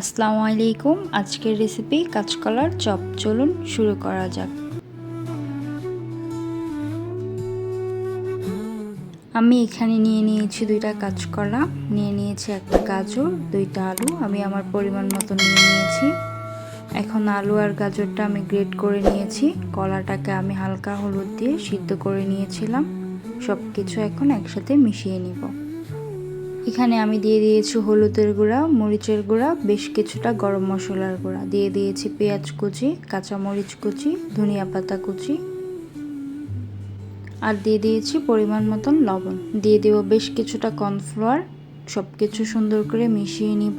আসসালামু আলাইকুম। আজকের রেসিপি কাঁচকলার চপ। চলুন শুরু করা যাক। আমি এখানে নিয়ে নিয়েছি দুইটা কাঁচকলা। নিয়ে নিয়েছি একটা গাজর, দুইটা আলু। আমি আমার পরিমাণ মতো নিয়ে নিয়েছি। এখন আলু আর গাজরটা আমি গ্রেট করে নিয়েছি। কলাটাকে আমি হালকা হলুদ দিয়ে সিদ্ধ করে নিয়েছিলাম। সব কিছু এখন একসাথে মিশিয়ে নিব। এখানে আমি দিয়ে দিয়েছি হলুদের গুঁড়া, মরিচের গুঁড়া, বেশ কিছুটা গরম মশলার গুঁড়া। দিয়ে দিয়েছি পেঁয়াজ কুচি, কাঁচামরিচ কুচি, ধনিয়া পাতা কুচি। আর দিয়ে দিয়েছি পরিমাণ মতন লবণ। দিয়ে দেব বেশ কিছুটা কর্নফ্লাওয়ার সব কিছু সুন্দর করে মিশিয়ে নিব।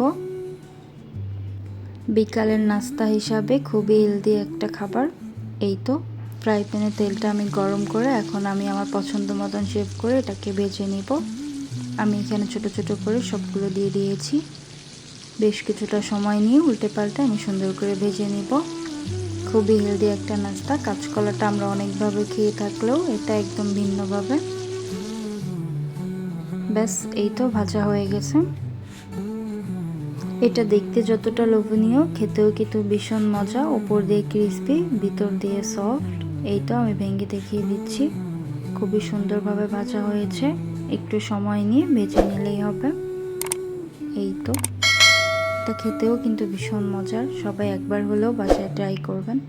বিকালের নাস্তা হিসাবে খুবই হেলদি একটা খাবার। এই তো, ফ্রাই প্যানে তেলটা আমি গরম করে এখন আমি আমার পছন্দ মতন শেভ করে এটাকে ভেজে নিব। আমি এখানে ছোট ছোট করে সবগুলো দিয়ে দিয়েছি। বেশ কিছুটা সময় নিয়ে উল্টে পাল্টে আমি সুন্দর করে ভেজে নিব। খুবই হেলদি একটা নাস্তা। কাঁচকলাটা আমরা অনেকভাবে খেয়ে থাকলেও এটা একদম ভিন্নভাবে। ব্যাস, এই তো ভাজা হয়ে গেছে। এটা দেখতে যতটা লোভনীয়, খেতেও কিন্তু ভীষণ মজা। ওপর দিয়ে ক্রিসপি ভিতর দিয়ে সফট এইটা আমি ভেঙে দেখিয়ে দিচ্ছি। খুবই সুন্দরভাবে ভাজা হয়েছে। একটু সময় নিয়ে ভেজে নিলেই হবে। এই তো। এটা খেতেও কিন্তু ভীষণ মজার। সবাই একবার হলেও বাসায় ট্রাই করবেন।